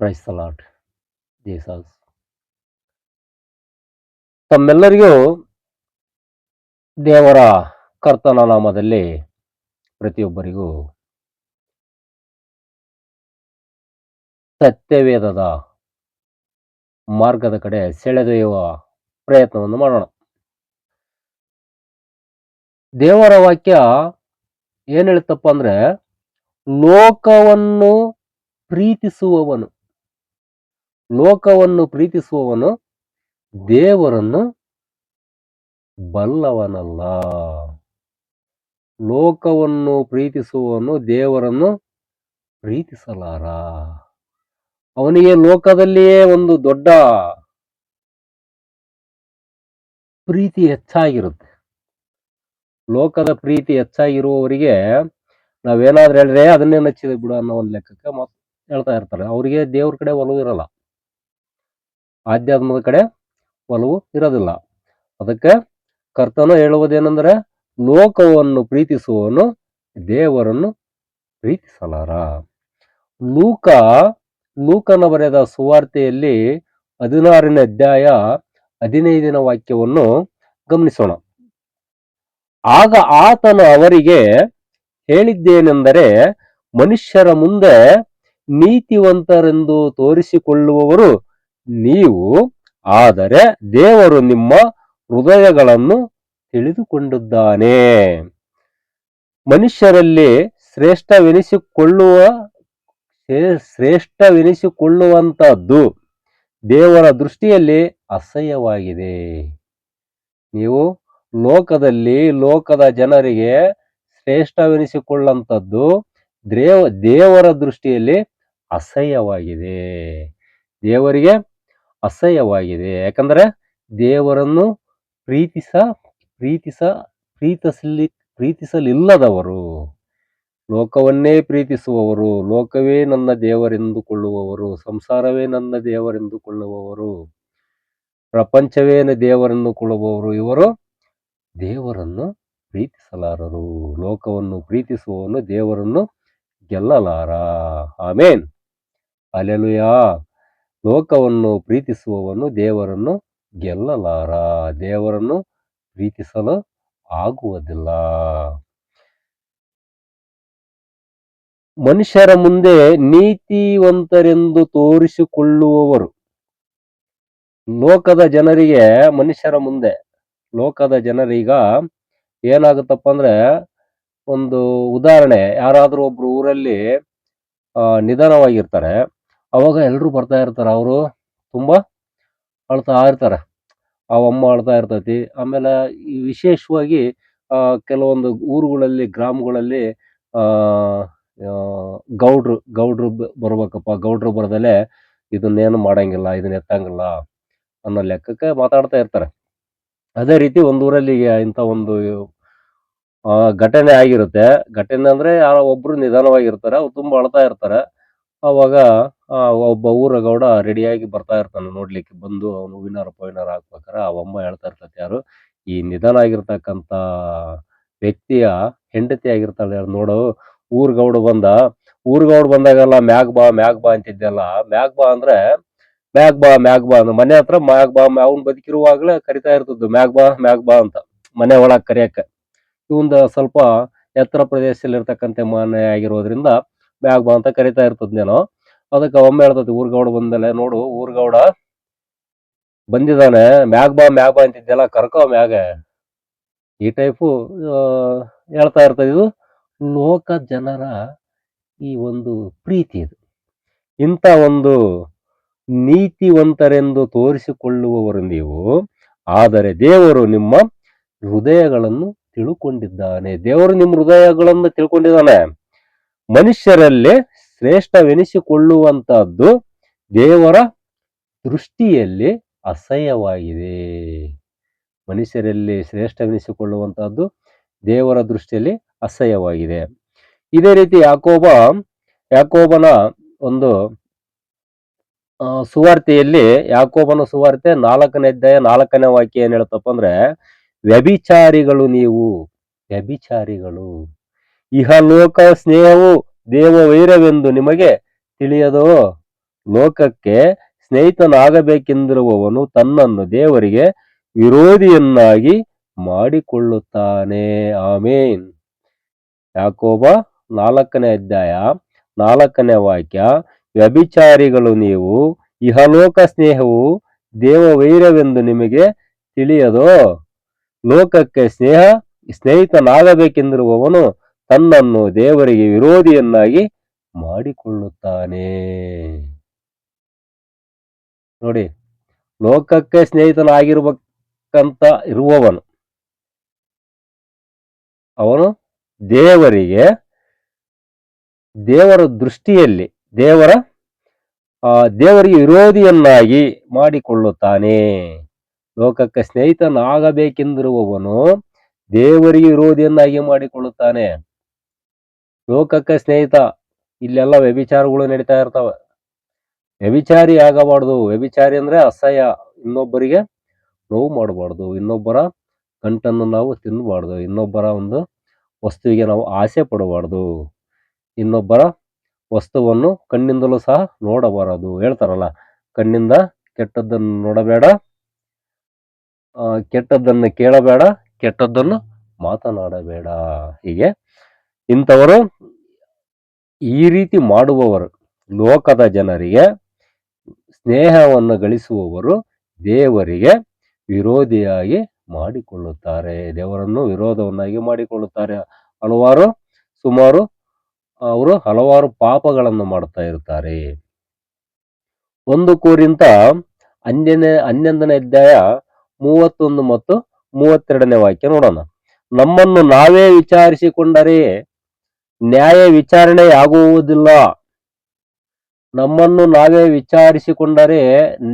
Price ಸಲಾಟ್ Jesus ತಮ್ಮೆಲ್ಲರಿಗೂ ದೇವರ ಕರ್ತನ ನಾಮದಲ್ಲಿ ಪ್ರತಿಯೊಬ್ಬರಿಗೂ ಸತ್ಯವೇದದ ಮಾರ್ಗದ ಕಡೆ ಸೆಳೆದೊಯ್ಯುವ ಪ್ರಯತ್ನವನ್ನು ಮಾಡೋಣ. ದೇವರ ವಾಕ್ಯ ಏನು ಹೇಳುತ್ತಪ್ಪ ಅಂದ್ರೆ, ಲೋಕವನ್ನು ಪ್ರೀತಿಸುವವನು. ಲೋಕವನ್ನು ಪ್ರೀತಿಸುವವನು ದೇವರನ್ನು ಬಲ್ಲವನಲ್ಲ. ಲೋಕವನ್ನು ಪ್ರೀತಿಸುವವನು ದೇವರನ್ನು ಪ್ರೀತಿಸಲಾರ. ಅವನಿಗೆ ಲೋಕದಲ್ಲಿಯೇ ಒಂದು ದೊಡ್ಡ ಪ್ರೀತಿ ಹೆಚ್ಚಾಗಿರುತ್ತೆ. ಲೋಕದ ಪ್ರೀತಿ ಹೆಚ್ಚಾಗಿರುವವರಿಗೆ ನಾವೇನಾದ್ರೂ ಹೇಳಿದ್ರೆ ಅದನ್ನೇ ನಚ್ಚಿದೆ ಬಿಡು ಅನ್ನೋ ಒಂದು ಲೆಕ್ಕಕ್ಕೆ ಹೇಳ್ತಾ ಇರ್ತಾರೆ. ಅವರಿಗೆ ದೇವ್ರ ಕಡೆ ಒಲವು ಇರಲ್ಲ. ಆಧ್ಯಾತ್ಮದ ಕಡೆ ಒಲವು ಇರೋದಿಲ್ಲ. ಅದಕ್ಕೆ ಕರ್ತನು ಹೇಳುವುದೇನೆಂದರೆ, ಲೋಕವನ್ನು ಪ್ರೀತಿಸುವವನು ದೇವರನ್ನು ಪ್ರೀತಿಸಲಾರ. ಲೂಕ, ಲೂಕನ ಬರೆದ ಸುವಾರ್ತೆಯಲ್ಲಿ ಹದಿನಾರನೇ ಅಧ್ಯಾಯ ಹದಿನೈದಿನ ವಾಕ್ಯವನ್ನು ಗಮನಿಸೋಣ. ಆಗ ಆತನು ಅವರಿಗೆ ಹೇಳಿದ್ದೇನೆಂದರೆ, ಮನುಷ್ಯರ ಮುಂದೆ ನೀತಿವಂತರೆಂದು ತೋರಿಸಿಕೊಳ್ಳುವವರು ನೀವು ಆದರೆ ದೇವರು ನಿಮ್ಮ ಹೃದಯಗಳನ್ನು ತಿಳಿದುಕೊಂಡಿದ್ದಾನೆ. ಮನುಷ್ಯರಲ್ಲಿ ಶ್ರೇಷ್ಠವೆನಿಸಿಕೊಳ್ಳುವ ಶ್ರೇಷ್ಠವೆನಿಸಿಕೊಳ್ಳುವಂತಹದ್ದು ದೇವರ ದೃಷ್ಟಿಯಲ್ಲಿ ಅಸಹ್ಯವಾಗಿದೆ. ನೀವು ಲೋಕದಲ್ಲಿ, ಲೋಕದ ಜನರಿಗೆ ಶ್ರೇಷ್ಠವೆನಿಸಿಕೊಳ್ಳುವಂಥದ್ದು ದೇವ, ದೇವರ ದೃಷ್ಟಿಯಲ್ಲಿ ಅಸಹ್ಯವಾಗಿದೆ. ದೇವರಿಗೆ ಅಸಹ್ಯವಾಗಿದೆ. ಯಾಕಂದರೆ ದೇವರನ್ನು ಪ್ರೀತಿಸ ಪ್ರೀತಿಸ, ಪ್ರೀತಿಸಲಿ, ಪ್ರೀತಿಸಲಿಲ್ಲದವರು, ಲೋಕವನ್ನೇ ಪ್ರೀತಿಸುವವರು, ಲೋಕವೇ ನನ್ನ ದೇವರೆಂದುಕೊಳ್ಳುವವರು, ಸಂಸಾರವೇ ನನ್ನ ದೇವರೆಂದುಕೊಳ್ಳುವವರು, ಪ್ರಪಂಚವೇ ದೇವರೆಂದುಕೊಳ್ಳುವವರು, ಇವರು ದೇವರನ್ನು ಪ್ರೀತಿಸಲಾರರು. ಲೋಕವನ್ನು ಪ್ರೀತಿಸುವವನು ದೇವರನ್ನು ಗೆಲ್ಲಲಾರ. ಆಮೇನ್. ಅಲೆಲುಯ ಲೋಕವನ್ನು ಪ್ರೀತಿಸುವವನು ದೇವರನ್ನು ಗೆಲ್ಲಲಾರ. ದೇವರನ್ನು ಪ್ರೀತಿಸಲು ಆಗುವುದಿಲ್ಲ. ಮನುಷ್ಯರ ಮುಂದೆ ನೀತಿವಂತರೆಂದು ತೋರಿಸಿಕೊಳ್ಳುವವರು. ಲೋಕದ ಜನರಿಗೆ, ಮನುಷ್ಯರ ಮುಂದೆ ಲೋಕದ ಜನರೀಗ ಏನಾಗುತ್ತಪ್ಪ ಅಂದ್ರೆ, ಒಂದು ಉದಾಹರಣೆ, ಯಾರಾದರೂ ಒಬ್ರು ಊರಲ್ಲಿ ನಿಧನವಾಗಿರ್ತಾರೆ. ಅವಾಗ ಎಲ್ಲರೂ ಬರ್ತಾ ಇರ್ತಾರೆ ಅವರು ತುಂಬ ಅಳ್ತಾ ಇರ್ತಾರೆ. ಆ ಅಮ್ಮ ಅಳ್ತಾ ಇರ್ತೈತಿ. ಆಮೇಲೆ ಈ ವಿಶೇಷವಾಗಿ ಕೆಲವೊಂದು ಊರುಗಳಲ್ಲಿ ಗ್ರಾಮಗಳಲ್ಲಿ ಗೌಡ್ರು ಗೌಡ್ರು ಬರ್ಬೇಕಪ್ಪ. ಗೌಡ್ರು ಬರ್ದಲೆ ಇದನ್ನೇನು ಮಾಡಂಗಿಲ್ಲ ಇದನ್ನ ಎತ್ತಂಗಿಲ್ಲ ಅನ್ನೋ ಲೆಕ್ಕಕ್ಕೆ ಮಾತಾಡ್ತಾ ಇರ್ತಾರೆ. ಅದೇ ರೀತಿ ಒಂದು ಊರಲ್ಲಿ ಈಗ ಇಂಥ ಒಂದು ಘಟನೆ ಆಗಿರುತ್ತೆ. ಘಟನೆ ಅಂದ್ರೆ ಯಾರೋ ಒಬ್ರು ನಿಧಾನವಾಗಿರ್ತಾರೆ ಅವ್ರು ತುಂಬಾ ಅಳ್ತಾ ಇರ್ತಾರೆ. ಅವಾಗ ಆ, ಒಬ್ಬ ಊರ ಗೌಡ ರೆಡಿಯಾಗಿ ಬರ್ತಾ ಇರ್ತಾನೆ ನೋಡ್ಲಿಕ್ಕೆ. ಬಂದು ಅವನು ಹೂವಿನಾರ, ಪವಿನಾರ ಹಾಕ್ಬೇಕಾರೆ ಆ ಅಮ್ಮ ಹೇಳ್ತಾ ಇರ್ತೈತೆ, ಯಾರು? ಈ ನಿಧನ ಆಗಿರ್ತಕ್ಕಂಥ ವ್ಯಕ್ತಿಯ ಹೆಂಡತಿ ಆಗಿರ್ತಾಳೆ ಯಾರು ನೋಡು. ಊರ್ ಗೌಡ ಬಂದ ಊರ್ ಗೌಡ ಬಂದಾಗೆಲ್ಲ ಮ್ಯಾಗ್ ಬಾ ಮ್ಯಾಗ್ ಬಾ ಅಂತಿದ್ದೆಲ್ಲ ಮ್ಯಾಗ್ ಬಾ ಅಂದ್ರೆ ಮ್ಯಾಗ್ ಬಾ ಮ್ಯಾಗ್ ಬಾ ಅಂದ್ರೆ ಮನೆ ಹತ್ರ ಮ್ಯಾಗ್ ಬಾ ಅವ್ನ್ ಬದುಕಿರುವಾಗ್ಲೇ ಕರಿತಾ ಇರ್ತದ್ದು, ಮ್ಯಾಗ್ ಬಾ ಮ್ಯಾಗ್ ಬಾ ಅಂತ. ಮನೆ ಒಳಗ್ ಕರಿಯಕ್ಕೆ. ಇವಂದ ಸ್ವಲ್ಪ ಎತ್ತರ ಪ್ರದೇಶದಲ್ಲಿ ಇರ್ತಕ್ಕಂಥ ಮನೆ ಆಗಿರೋದ್ರಿಂದ ಮ್ಯಾಗ್ ಬಾ ಅಂತ ಕರಿತಾ ಇರ್ತದ್ನೇನೋ. ಅದಕ್ಕೆ ಒಮ್ಮೆ ಹೇಳ್ತತಿ, ಊರ್ಗೌಡ ಬಂದಲೆ, ನೋಡು, ಊರ್ಗೌಡ ಬಂದಿದ್ದಾನೆ ಮ್ಯಾಗ್ ಬಾ ಮ್ಯಾಗ್ ಬಾ ಅಂತಿದ್ದೆಲ್ಲ ಕರ್ಕೋ ಮ್ಯಾಗ. ಈ ಟೈಪು ಹೇಳ್ತಾ ಇರ್ತದೆ ಇದು. ಲೋಕ ಜನರ ಈ ಒಂದು ಪ್ರೀತಿ ಇದು. ಇಂಥ ಒಂದು ನೀತಿವಂತರೆಂದು ತೋರಿಸಿಕೊಳ್ಳುವವರು ನೀವು. ಆದರೆ ದೇವರು ನಿಮ್ಮ ಹೃದಯಗಳನ್ನು ತಿಳ್ಕೊಂಡಿದ್ದಾನೆ. ದೇವರು ನಿಮ್ಮ ಹೃದಯಗಳನ್ನು ತಿಳ್ಕೊಂಡಿದ್ದಾನೆ. ಮನುಷ್ಯರಲ್ಲಿ ಶ್ರೇಷ್ಠವೆನಿಸಿಕೊಳ್ಳುವಂತಹದ್ದು ದೇವರ ದೃಷ್ಟಿಯಲ್ಲಿ ಅಸಹ್ಯವಾಗಿದೆ. ಮನುಷ್ಯರಲ್ಲಿ ಶ್ರೇಷ್ಠವೆನಿಸಿಕೊಳ್ಳುವಂತಹದ್ದು ದೇವರ ದೃಷ್ಟಿಯಲ್ಲಿ ಅಸಹ್ಯವಾಗಿದೆ. ಇದೇ ರೀತಿ ಯಾಕೋಬ, ಯಾಕೋಬನ ಒಂದು ಸುವಾರ್ತೆಯಲ್ಲಿ, ಯಾಕೋಬನ ಸುವಾರ್ತೆ ನಾಲ್ಕನೇ ಅಧ್ಯಾಯ ನಾಲ್ಕನೇ ವಾಕ್ಯ ಏನ್ ಹೇಳ್ತಪ್ಪ ಅಂದ್ರೆ, ವ್ಯಭಿಚಾರಿಗಳು ನೀವು, ವ್ಯಭಿಚಾರಿಗಳು. ಇಹಲೋಕ ಸ್ನೇಹವು ದೇವ ವೈರವೆಂದು ನಿಮಗೆ ತಿಳಿಯದೋ? ಲೋಕಕ್ಕೆ ಸ್ನೇಹಿತನಾಗಬೇಕೆಂದಿರುವವನು ತನ್ನನ್ನು ದೇವರಿಗೆ ವಿರೋಧಿಯನ್ನಾಗಿ ಮಾಡಿಕೊಳ್ಳುತ್ತಾನೆ. ಆಮೇನ್. ಯಾಕೋಬ ನಾಲ್ಕನೇ ಅಧ್ಯಾಯ, ನಾಲ್ಕನೇ ವಾಕ್ಯ. ವ್ಯಭಿಚಾರಿಗಳು ನೀವು, ಇಹಲೋಕ ಸ್ನೇಹವು ದೇವ ವೈರವೆಂದು ನಿಮಗೆ ತಿಳಿಯದೋ? ಲೋಕಕ್ಕೆ ಸ್ನೇಹ, ಸ್ನೇಹಿತನಾಗಬೇಕೆಂದಿರುವವನು ತನ್ನನ್ನು ದೇವರಿಗೆ ವಿರೋಧಿಯನ್ನಾಗಿ ಮಾಡಿಕೊಳ್ಳುತ್ತಾನೆ. ನೋಡಿ, ಲೋಕಕ್ಕೆ ಸ್ನೇಹಿತನಾಗಿರ್ಬೇಕಂತ ಇರುವವನು, ಅವನು ದೇವರಿಗೆ, ದೇವರ ದೃಷ್ಟಿಯಲ್ಲಿ, ದೇವರ, ಆ, ದೇವರಿಗೆ ವಿರೋಧಿಯನ್ನಾಗಿ ಮಾಡಿಕೊಳ್ಳುತ್ತಾನೆ. ಲೋಕಕ್ಕೆ ಸ್ನೇಹಿತನಾಗಬೇಕೆಂದಿರುವವನು ದೇವರಿಗೆ ವಿರೋಧಿಯನ್ನಾಗಿ ಮಾಡಿಕೊಳ್ಳುತ್ತಾನೆ. ಲೋಕಕ್ಕೆ ಸ್ನೇಹಿತ, ಇಲ್ಲೆಲ್ಲ ವ್ಯಭಿಚಾರಗಳು ನಡೀತಾ ಇರ್ತಾವ. ವ್ಯಭಿಚಾರಿ ಆಗಬಾರ್ದು. ವ್ಯಭಿಚಾರಿ ಅಂದ್ರೆ ಅಸಹ್ಯ. ಇನ್ನೊಬ್ಬರಿಗೆ ನೋವು ಮಾಡಬಾರ್ದು. ಇನ್ನೊಬ್ಬರ ಗಂಟನ್ನು ನಾವು ತಿನ್ನಬಾರ್ದು. ಇನ್ನೊಬ್ಬರ ಒಂದು ವಸ್ತುವಿಗೆ ನಾವು ಆಸೆ ಪಡಬಾರ್ದು. ಇನ್ನೊಬ್ಬರ ವಸ್ತುವನ್ನು ಕಣ್ಣಿಂದಲೂ ಸಹ ನೋಡಬಾರದು. ಹೇಳ್ತಾರಲ್ಲ, ಕಣ್ಣಿಂದ ಕೆಟ್ಟದ್ದನ್ನು ನೋಡಬೇಡ ಕೆಟ್ಟದ್ದನ್ನು ಕೇಳಬೇಡ, ಕೆಟ್ಟದ್ದನ್ನು ಮಾತನಾಡಬೇಡ. ಹೀಗೆ ಇಂಥವರು ಈ ರೀತಿ ಮಾಡುವವರು, ಲೋಕದ ಜನರಿಗೆ ಸ್ನೇಹವನ್ನು ಗಳಿಸುವವರು ದೇವರಿಗೆ ವಿರೋಧಿಯಾಗಿ ಮಾಡಿಕೊಳ್ಳುತ್ತಾರೆ. ದೇವರನ್ನು ವಿರೋಧವನ್ನಾಗಿ ಮಾಡಿಕೊಳ್ಳುತ್ತಾರೆ. ಹಲವಾರು, ಸುಮಾರು, ಅವರು ಹಲವಾರು ಪಾಪಗಳನ್ನು ಮಾಡ್ತಾ ಇರ್ತಾರೆ ಒಂದು ಕೂರಿಂತ ಹನ್ನೆರಡನೇ, ಹನ್ನೊಂದನೇ ಅಧ್ಯಾಯ ಮೂವತ್ತೊಂದು ಮತ್ತು ಮೂವತ್ತೆರಡನೇ ವಾಕ್ಯ ನೋಡೋಣ. ನಮ್ಮನ್ನು ನಾವೇ ವಿಚಾರಿಸಿಕೊಂಡರೆ ನ್ಯಾಯ ವಿಚಾರಣೆಯಾಗುವುದಿಲ್ಲ. ನಮ್ಮನ್ನು ನಾವೇ ವಿಚಾರಿಸಿಕೊಂಡರೆ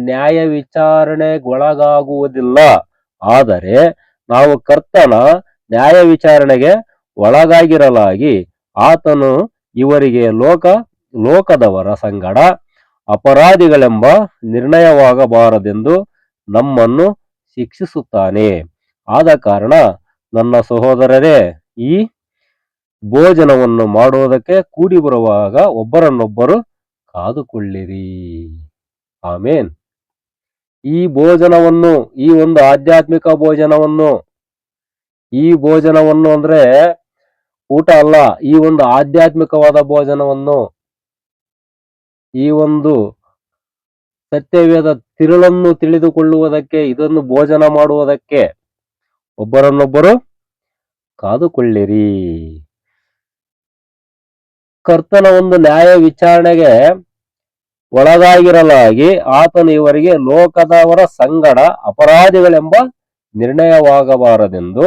ನ್ಯಾಯ ವಿಚಾರಣೆಗೊಳಗಾಗುವುದಿಲ್ಲ. ಆದರೆ ನಾವು ಕರ್ತನ ನ್ಯಾಯ ವಿಚಾರಣೆಗೆ ಒಳಗಾಗಿರಲಾಗಿ ಆತನು ಇವರಿಗೆ ಲೋಕ, ಲೋಕದವರ ಸಂಗಡ ಅಪರಾಧಿಗಳೆಂಬ ನಿರ್ಣಯವಾಗಬಾರದೆಂದು ನಮ್ಮನ್ನು ಶಿಕ್ಷಿಸುತ್ತಾನೆ. ಆದ ಕಾರಣ ನನ್ನ ಸಹೋದರರೇ, ಈ ಭೋಜನವನ್ನು ಮಾಡುವುದಕ್ಕೆ ಕೂಡಿ ಬರುವಾಗ ಒಬ್ಬರನ್ನೊಬ್ಬರು ಕಾದುಕೊಳ್ಳಿರಿ. ಆಮೇನ್. ಈ ಭೋಜನವನ್ನು, ಈ ಒಂದು ಆಧ್ಯಾತ್ಮಿಕ ಭೋಜನವನ್ನು, ಈ ಭೋಜನವನ್ನು ಅಂದ್ರೆ ಊಟ ಅಲ್ಲ, ಈ ಒಂದು ಆಧ್ಯಾತ್ಮಿಕವಾದ ಭೋಜನವನ್ನು, ಈ ಒಂದು ಸತ್ಯವೇದ ತಿರುಳನ್ನು ತಿಳಿದುಕೊಳ್ಳುವುದಕ್ಕೆ, ಇದನ್ನು ಭೋಜನ ಮಾಡುವುದಕ್ಕೆ ಒಬ್ಬರನ್ನೊಬ್ಬರು ಕಾದುಕೊಳ್ಳಿರಿ. ಕರ್ತನ ಒಂದು ನ್ಯಾಯ ವಿಚಾರಣೆಗೆ ಒಳಗಾಗಿರಲಾಗಿ ಆತನು ಇವರಿಗೆ ಲೋಕದವರ ಸಂಗಡ ಅಪರಾಧಿಗಳೆಂಬ ನಿರ್ಣಯವಾಗಬಾರದೆಂದು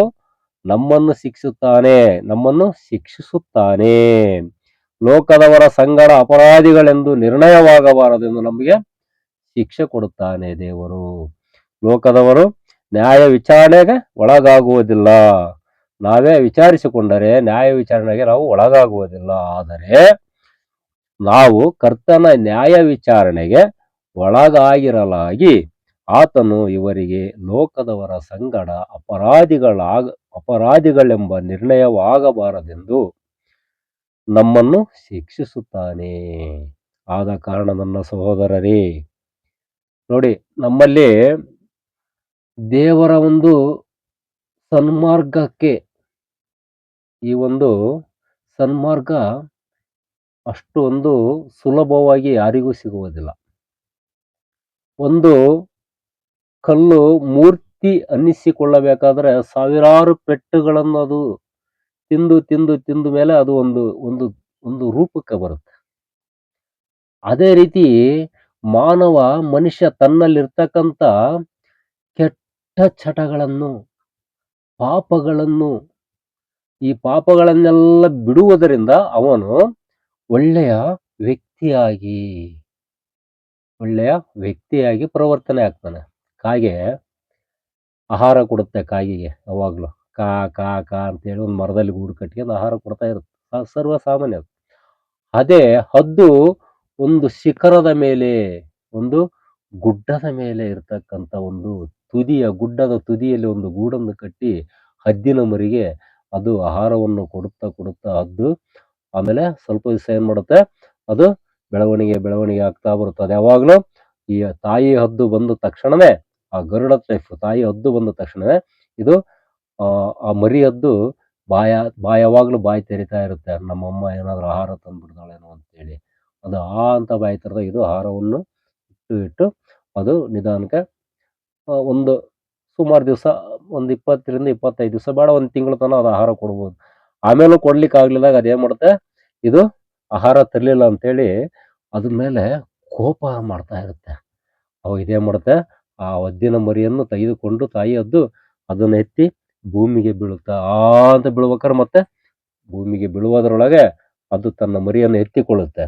ನಮ್ಮನ್ನು ಶಿಕ್ಷಿಸುತ್ತಾನೆ ನಮ್ಮನ್ನು ಶಿಕ್ಷಿಸುತ್ತಾನೆ. ಲೋಕದವರ ಸಂಗಡ ಅಪರಾಧಿಗಳೆಂದು ನಿರ್ಣಯವಾಗಬಾರದೆಂದು ನಮಗೆ ಶಿಕ್ಷೆ ಕೊಡುತ್ತಾನೆ ದೇವರು. ಲೋಕದವರು ನ್ಯಾಯ ವಿಚಾರಣೆಗೆ ಒಳಗಾಗುವುದಿಲ್ಲ. ನಾವೇ ವಿಚಾರಿಸಿಕೊಂಡರೆ ನ್ಯಾಯ ವಿಚಾರಣೆಗೆ ನಾವು ಒಳಗಾಗುವುದಿಲ್ಲ. ಆದರೆ ನಾವು ಕರ್ತನ ನ್ಯಾಯ ವಿಚಾರಣೆಗೆ ಒಳಗಾಗಿರಲಾಗಿ ಆತನು ಇವರಿಗೆ ಲೋಕದವರ ಸಂಗಡ ಅಪರಾಧಿಗಳಾಗ, ಅಪರಾಧಿಗಳೆಂಬ ನಿರ್ಣಯವಾಗಬಾರದೆಂದು ನಮ್ಮನ್ನು ಶಿಕ್ಷಿಸುತ್ತಾನೆ. ಆದ ಕಾರಣ ನನ್ನ ಸಹೋದರರೇ, ನೋಡಿ ನಮ್ಮಲ್ಲಿ ದೇವರ ಒಂದು ಸನ್ಮಾರ್ಗಕ್ಕೆ ಈ ಒಂದು ಸನ್ಮಾರ್ಗ ಅಷ್ಟು ಒಂದು ಸುಲಭವಾಗಿ ಯಾರಿಗೂ ಸಿಗುವುದಿಲ್ಲ. ಒಂದು ಕಲ್ಲು ಮೂರ್ತಿ ಅನ್ನಿಸಿಕೊಳ್ಳಬೇಕಾದ್ರೆ ಸಾವಿರಾರು ಪೆಟ್ಟುಗಳನ್ನು ಅದು ತಿಂದು ತಿಂದು ತಿಂದ ಮೇಲೆ ಅದು ಒಂದು ಒಂದು ಒಂದು ರೂಪಕ್ಕೆ ಬರುತ್ತೆ. ಅದೇ ರೀತಿ ಮಾನವ ಮನುಷ್ಯ ತನ್ನಲ್ಲಿರ್ತಕ್ಕಂಥ ಕೆಟ್ಟ ಚಟಗಳನ್ನು, ಪಾಪಗಳನ್ನು ಈ ಪಾಪಗಳನ್ನೆಲ್ಲ ಬಿಡುವುದರಿಂದ ಅವನು ಒಳ್ಳೆಯ ವ್ಯಕ್ತಿಯಾಗಿ ಒಳ್ಳೆಯ ವ್ಯಕ್ತಿಯಾಗಿ ಪ್ರವರ್ತನೆ ಆಗ್ತಾನೆ. ಕಾಗೆ, ಆಹಾರ ಕೊಡುತ್ತೆ ಕಾಗಿಗೆ ಯಾವಾಗಲೂ. ಕಾ ಕಾ ಕಾ ಅಂತೇಳಿ ಒಂದು ಮರದಲ್ಲಿ ಗೂಡು ಕಟ್ಕೊಂಡು ಆಹಾರ ಕೊಡ್ತಾ ಇರುತ್ತೆ. ಸರ್ವಸಾಮಾನ್ಯ ಸರ್ವ ಸಾಮಾನ್ಯ ಅದು. ಅದೇ ಹದ್ದು ಒಂದು ಶಿಖರದ ಮೇಲೆ, ಒಂದು ಗುಡ್ಡದ ಮೇಲೆ ಇರ್ತಕ್ಕಂಥ ಒಂದು ತುದಿಯ, ಗುಡ್ಡದ ತುದಿಯಲ್ಲಿ ಒಂದು ಗೂಡನ್ನು ಕಟ್ಟಿ ಹದ್ದಿನ ಮರಿಗೆ ಅದು ಆಹಾರವನ್ನು ಕೊಡುತ್ತಾ ಕೊಡುತ್ತಾ ಹದ್ದು ಆಮೇಲೆ ಸ್ವಲ್ಪ ದಿವಸ ಏನು ಮಾಡುತ್ತೆ? ಅದು ಬೆಳವಣಿಗೆ ಬೆಳವಣಿಗೆ ಆಗ್ತಾ ಬರುತ್ತದೆ. ಯಾವಾಗಲೂ ಈ ತಾಯಿ ಹದ್ದು ಬಂದ ತಕ್ಷಣವೇ, ಆ ಗರುಡ ಟೈಫ್ ತಾಯಿ ಹದ್ದು ಬಂದ ತಕ್ಷಣವೇ ಇದು, ಆ ಆ ಮರಿ ಹದ್ದು ಬಾಯ ಬಾಯ ಯಾವಾಗಲೂ ಬಾಯಿ ತೆರಿತಾ ಇರುತ್ತೆ. ನಮ್ಮಮ್ಮ ಏನಾದರೂ ಆಹಾರ ತಂದ್ಬಿಡ್ತಾಳೇನೋ ಅಂತೇಳಿ ಅದು ಆ ಅಂತ ಬಾಯಿ ತೆರೆದ ಇದು ಆಹಾರವನ್ನು ಇಟ್ಟು ಇಟ್ಟು ಅದು ನಿಧಾನಕ್ಕೆ ಒಂದು ಸುಮಾರು ದಿವಸ ಒಂದು ಇಪ್ಪತ್ತರಿಂದ ಇಪ್ಪತ್ತೈದು ದಿವಸ ಬೇಡ, ಒಂದು ತಿಂಗಳ ತನಕ ಅದು ಆಹಾರ ಕೊಡ್ಬೋದು. ಆಮೇಲೂ ಕೊಡ್ಲಿಕ್ಕೆ ಆಗ್ಲಿಲ್ಲದಾಗ ಅದೇನ್ ಮಾಡುತ್ತೆ ಇದು ಆಹಾರ ತರಲಿಲ್ಲ ಅಂತೇಳಿ ಅದ್ರ ಮೇಲೆ ಕೋಪ ಮಾಡ್ತಾ ಇರುತ್ತೆ. ಅವು ಇದೇನ್ ಮಾಡುತ್ತೆ ಆ ಒದ್ದಿನ ಮರಿಯನ್ನು ತೆಗೆದುಕೊಂಡು ತಾಯಿ ಅದ್ದು ಅದನ್ನ ಎತ್ತಿ ಭೂಮಿಗೆ ಬೀಳುತ್ತಾ. ಆ ಅಂತ ಬೀಳ್ಬೇಕಾದ್ರೆ ಮತ್ತೆ ಭೂಮಿಗೆ ಬೀಳುವುದರೊಳಗೆ ಅದು ತನ್ನ ಮರಿಯನ್ನು ಎತ್ತಿಕೊಳ್ಳುತ್ತೆ.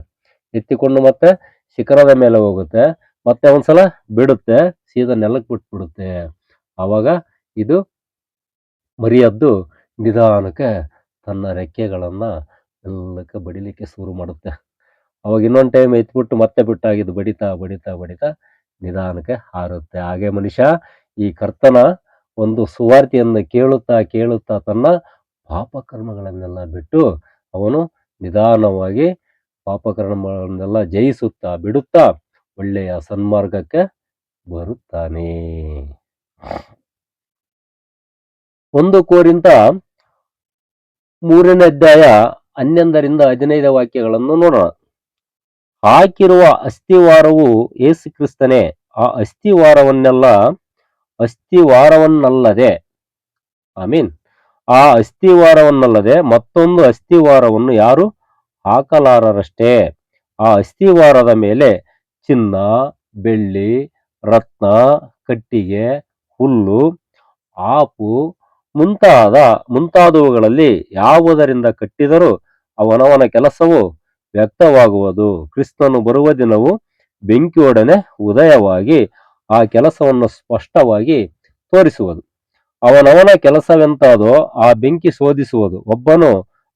ಎತ್ತಿಕೊಂಡು ಮತ್ತೆ ಶಿಖರದ ಮೇಲೆ ಹೋಗುತ್ತೆ. ಮತ್ತೆ ಒಂದ್ಸಲ ಬಿಡುತ್ತೆ. ಸೀದಾ ನೆಲಕ್ಕೆ ಬಿಟ್ಬಿಡುತ್ತೆ. ಆವಾಗ ಇದು ಮರಿಯದ್ದು ನಿಧಾನಕ್ಕೆ ತನ್ನ ರೆಕ್ಕೆಗಳನ್ನು ಎಲ್ಲಕ್ಕೆ ಬಡಿಲಿಕ್ಕೆ ಶುರು ಮಾಡುತ್ತೆ. ಅವಾಗ ಇನ್ನೊಂದು ಟೈಮ್ ಎತ್ಬಿಟ್ಟು ಮತ್ತೆ ಬಿಟ್ಟಾಗಿದ್ದು ಬಡಿತಾ ಬಡಿತಾ ಬಡಿತಾ ನಿಧಾನಕ್ಕೆ ಹಾರುತ್ತೆ. ಹಾಗೆ ಮನುಷ್ಯ ಈ ಕರ್ತನ ಒಂದು ಸುವಾರ್ತೆಯನ್ನು ಕೇಳುತ್ತಾ ಕೇಳುತ್ತಾ ತನ್ನ ಪಾಪಕರ್ಮಗಳನ್ನೆಲ್ಲ ಬಿಟ್ಟು ಅವನು ನಿಧಾನವಾಗಿ ಪಾಪಕರ್ಮಗಳನ್ನೆಲ್ಲ ಜಯಿಸುತ್ತಾ, ಬಿಡುತ್ತಾ ಒಳ್ಳೆಯ ಸನ್ಮಾರ್ಗಕ್ಕೆ ಬರುತ್ತಾನೆ. ಒಂದು ಕೋರಿಂತ ಮೂರನೇ ಅಧ್ಯಾಯ ಹನ್ನೊಂದರಿಂದ ಹದಿನೈದು ವಾಕ್ಯಗಳನ್ನು ನೋಡೋಣ. ಹಾಕಿರುವ ಅಸ್ಥಿವಾರವು ಏಸು ಕ್ರಿಸ್ತನೇ, ಆ ಅಸ್ಥಿವಾರವನ್ನೆಲ್ಲ ಅಸ್ಥಿವಾರವನ್ನಲ್ಲದೆ ಐ ಮೀನ್ ಆ ಅಸ್ಥಿವಾರವನ್ನಲ್ಲದೆ ಮತ್ತೊಂದು ಅಸ್ಥಿವಾರವನ್ನು ಯಾರು? ಹಾಕಲಾರರಷ್ಟೇ. ಆ ಅಸ್ಥಿವಾರದ ಮೇಲೆ ಚಿನ್ನ, ಬೆಳ್ಳಿ, ರತ್ನ, ಕಟ್ಟಿಗೆ, ಹುಲ್ಲು, ಆಪು ಮುಂತಾದ ಮುಂತಾದವುಗಳಲ್ಲಿ ಯಾವುದರಿಂದ ಕಟ್ಟಿದರೂ ಅವನವನ ಕೆಲಸವು ವ್ಯಕ್ತವಾಗುವುದು ಕ್ರಿಸ್ತನು ಬರುವ ದಿನವು ಬೆಂಕಿಯೊಡನೆ ಉದಯವಾಗಿ ಆ ಕೆಲಸವನ್ನು ಸ್ಪಷ್ಟವಾಗಿ ತೋರಿಸುವುದು. ಅವನವನ ಕೆಲಸವೆಂತಾದೋ ಆ ಬೆಂಕಿ ಶೋಧಿಸುವುದು. ಒಬ್ಬನು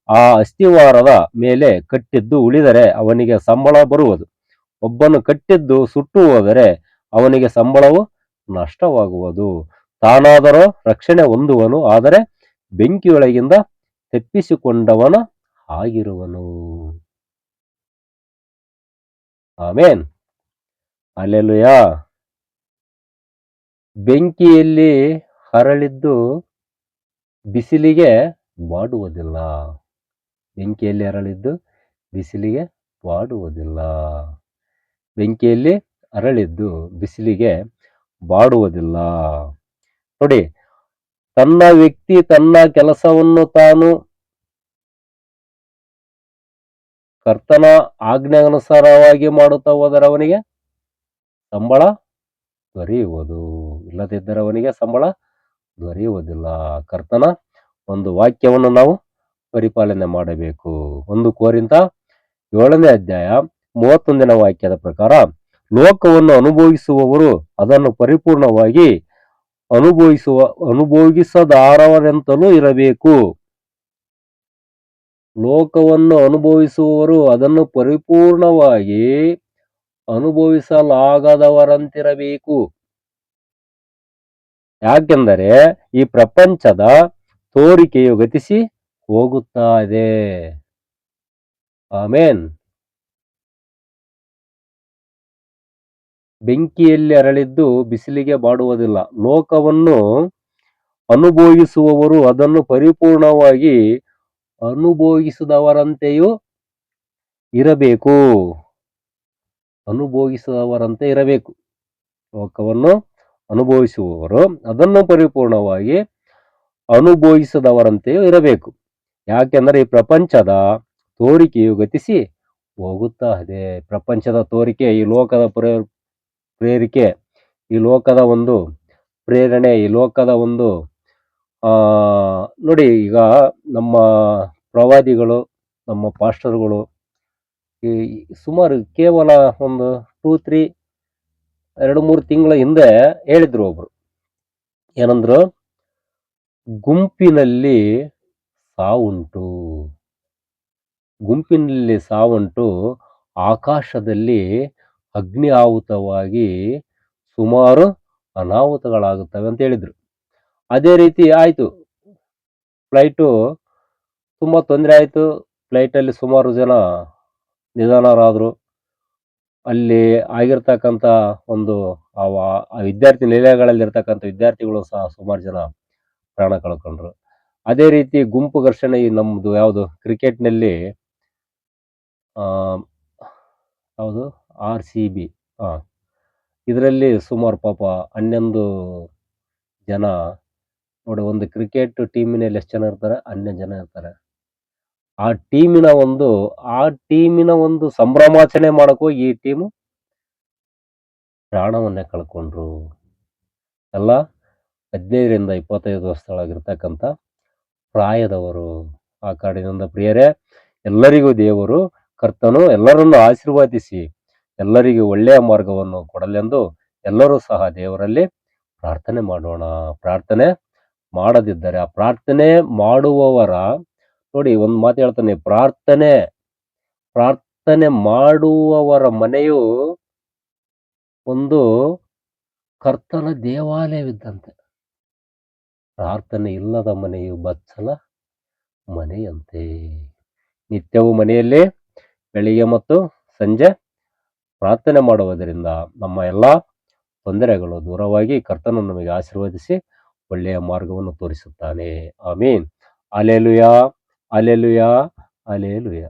ಆ ಅಸ್ಥಿವಾರದ ಮೇಲೆ ಕಟ್ಟಿದ್ದು ಉಳಿದರೆ ಅವನಿಗೆ ಸಂಬಳ ಬರುವುದು. ಒಬ್ಬನು ಕಟ್ಟಿದ್ದು ಸುಟ್ಟು ಹೋದರೆ ಅವನಿಗೆ ಸಂಬಳವು ನಷ್ಟವಾಗುವುದು. ತಾನಾದರೋ ರಕ್ಷಣೆ ಹೊಂದುವನು, ಆದರೆ ಬೆಂಕಿಯೊಳಗಿಂದ ತಪ್ಪಿಸಿಕೊಂಡವನು ಆಗಿರುವನು. ಆಮೇನ್. ಅಲ್ಲೆಲುಯ. ಬೆಂಕಿಯಲ್ಲಿ ಹರಳಿದ್ದು ಬಿಸಿಲಿಗೆ ಬಾಡುವುದಿಲ್ಲ ಬೆಂಕಿಯಲ್ಲಿ ಅರಳಿದ್ದು ಬಿಸಿಲಿಗೆ ಬಾಡುವುದಿಲ್ಲ ಬೆಂಕಿಯಲ್ಲಿ ಅರಳಿದ್ದು ಬಿಸಿಲಿಗೆ ಬಾಡುವುದಿಲ್ಲ ನೋಡಿ, ತನ್ನ ವ್ಯಕ್ತಿ ತನ್ನ ಕೆಲಸವನ್ನು ತಾನು ಕರ್ತನ ಆಜ್ಞೆ ಅನುಸಾರವಾಗಿ ಮಾಡುತ್ತಾ ಹೋದರೆ ಅವನಿಗೆ ಸಂಬಳ ದೊರೆಯುವುದು. ಇಲ್ಲದಿದ್ದರೆ ಅವನಿಗೆ ಸಂಬಳ ದೊರೆಯುವುದಿಲ್ಲ. ಕರ್ತನ ಒಂದು ವಾಕ್ಯವನ್ನು ನಾವು ಪರಿಪಾಲನೆ ಮಾಡಬೇಕು. ಒಂದು ಕೋರಿಂತ ಏಳನೇ ಅಧ್ಯಾಯ ಮೂವತ್ತೊಂದನೇ ವಾಕ್ಯದ ಪ್ರಕಾರ, ಲೋಕವನ್ನು ಅನುಭವಿಸುವವರು ಅದನ್ನು ಪರಿಪೂರ್ಣವಾಗಿ ಅನುಭವಿಸುವ ಅನುಭವಿಸದಾರವರೆಂತಲೂ ಇರಬೇಕು. ಲೋಕವನ್ನು ಅನುಭವಿಸುವವರು ಅದನ್ನು ಪರಿಪೂರ್ಣವಾಗಿ ಅನುಭವಿಸಲಾಗದವರಂತಿರಬೇಕು. ಯಾಕೆಂದರೆ ಈ ಪ್ರಪಂಚದ ತೋರಿಕೆಯು ಗತಿಸಿ ಹೋಗುತ್ತಾ ಇದೆ. ಆಮೇನ್. ಬೆಂಕಿಯಲ್ಲಿ ಅರಳಿದ್ದು ಬಿಸಿಲಿಗೆ ಬಾಡುವುದಿಲ್ಲ. ಲೋಕವನ್ನು ಅನುಭವಿಸುವವರು ಅದನ್ನು ಪರಿಪೂರ್ಣವಾಗಿ ಅನುಭವಿಸಿದವರಂತೆಯೂ ಇರಬೇಕು. ಅನುಭೋಗಿಸಿದವರಂತೆ ಇರಬೇಕು. ಲೋಕವನ್ನು ಅನುಭವಿಸುವವರು ಅದನ್ನು ಪರಿಪೂರ್ಣವಾಗಿ ಅನುಭವಿಸದವರಂತೆಯೂ ಇರಬೇಕು. ಯಾಕೆಂದರೆ ಈ ಪ್ರಪಂಚದ ತೋರಿಕೆಯು ಗತಿಸಿ ಹೋಗುತ್ತಾ ಇದೆ. ಪ್ರಪಂಚದ ತೋರಿಕೆ ಈ ಲೋಕದ ಪ್ರೇ ಪ್ರೇರಿಕೆ, ಈ ಲೋಕದ ಒಂದು ಪ್ರೇರಣೆ, ಈ ಲೋಕದ ಒಂದು ನೋಡಿ ಈಗ ನಮ್ಮ ಪ್ರವಾದಿಗಳು, ನಮ್ಮ ಪಾಸ್ಟರ್ಗಳು ಈ ಸುಮಾರು ಕೇವಲ ಒಂದು ಟೂ ತ್ರೀ ಎರಡು, ಮೂರು ತಿಂಗಳ ಹಿಂದೆ ಹೇಳಿದ್ರು ಒಬ್ರು. ಏನಂದ್ರು, ಗುಂಪಿನಲ್ಲಿ ಸಾವುಂಟು. ಗುಂಪಿನಲ್ಲಿ ಸಾವುಂಟು, ಆಕಾಶದಲ್ಲಿ ಅಗ್ನಿ ಆಹುತವಾಗಿ ಸುಮಾರು ಅನಾಹುತಗಳಾಗುತ್ತವೆ ಅಂತ ಹೇಳಿದರು. ಅದೇ ರೀತಿ ಆಯಿತು. ಫ್ಲೈಟು ತುಂಬ ತೊಂದರೆ ಆಯಿತು. ಫ್ಲೈಟಲ್ಲಿ ಸುಮಾರು ಜನ ನಿಧನರಾದರು. ಅಲ್ಲಿ ಆಗಿರ್ತಕ್ಕಂಥ ಒಂದು ಆ ವಿದ್ಯಾರ್ಥಿ ನಿಲಯಗಳಲ್ಲಿರ್ತಕ್ಕಂಥ ವಿದ್ಯಾರ್ಥಿಗಳು ಸಹ ಸುಮಾರು ಜನ ಪ್ರಾಣ ಕಳ್ಕೊಂಡ್ರು. ಅದೇ ರೀತಿ ಗುಂಪು ಘರ್ಷಣೆ ನಮ್ಮದು ಯಾವುದು ಕ್ರಿಕೆಟ್ನಲ್ಲಿ ಯಾವುದು? R C B. ಹಾಂ ಇದರಲ್ಲಿ ಸುಮಾರು ಪಾಪ ಹನ್ನೊಂದು ಜನ, ನೋಡಿ ಒಂದು ಕ್ರಿಕೆಟ್ ಟೀಮಿನಲ್ಲಿ ಎಷ್ಟು ಜನ ಇರ್ತಾರೆ? ಹನ್ನೊಂದು ಜನ ಇರ್ತಾರೆ. ಆ ಟೀಮಿನ ಒಂದು, ಆ ಟೀಮಿನ ಒಂದು ಸಂಭ್ರಮಾಚರಣೆ ಮಾಡಕ್ ಈ ಟೀಮು ಪ್ರಾಣವನ್ನೇ ಕಳ್ಕೊಂಡ್ರು. ಎಲ್ಲ ಹದಿನೈದರಿಂದ ಇಪ್ಪತ್ತೈದು ವರ್ಷದೊಳಗಿರ್ತಕ್ಕಂಥ ಪ್ರಾಯದವರು ಆ ಕಾಡಿನಿಂದ ಪ್ರಿಯರೇ, ಎಲ್ಲರಿಗೂ ದೇವರು, ಕರ್ತನು ಎಲ್ಲರನ್ನು ಆಶೀರ್ವಾದಿಸಿ. ಎಲ್ಲರಿಗೂ ಒಳ್ಳೆಯ ಮಾರ್ಗವನ್ನು ಕೊಡಲೆಂದು ಎಲ್ಲರೂ ಸಹ ದೇವರಲ್ಲಿ ಪ್ರಾರ್ಥನೆ ಮಾಡೋಣ. ಪ್ರಾರ್ಥನೆ ಮಾಡದಿದ್ದರೆ, ಆ ಪ್ರಾರ್ಥನೆ ಮಾಡುವವರ, ನೋಡಿ ಒಂದು ಮಾತು ಹೇಳ್ತಾನೆ, ಪ್ರಾರ್ಥನೆ ಪ್ರಾರ್ಥನೆ ಮಾಡುವವರ ಮನೆಯು ಒಂದು ಕರ್ತನ ದೇವಾಲಯವಿದ್ದಂತೆ. ಪ್ರಾರ್ಥನೆ ಇಲ್ಲದ ಮನೆಯು ಬಚ್ಚಲ ಮನೆಯಂತೆ. ನಿತ್ಯವೂ ಮನೆಯಲ್ಲಿ, ಬೆಳಿಗ್ಗೆ ಮತ್ತು ಸಂಜೆ ಪ್ರಾರ್ಥನೆ ಮಾಡುವುದರಿಂದ ನಮ್ಮ ಎಲ್ಲ ತೊಂದರೆಗಳು ದೂರವಾಗಿ ಕರ್ತನು ನಮಗೆ ಆಶೀರ್ವದಿಸಿ ಒಳ್ಳೆಯ ಮಾರ್ಗವನ್ನು ತೋರಿಸುತ್ತಾನೆ. ಆಮೀನ್. Alleluia alleluia alleluia.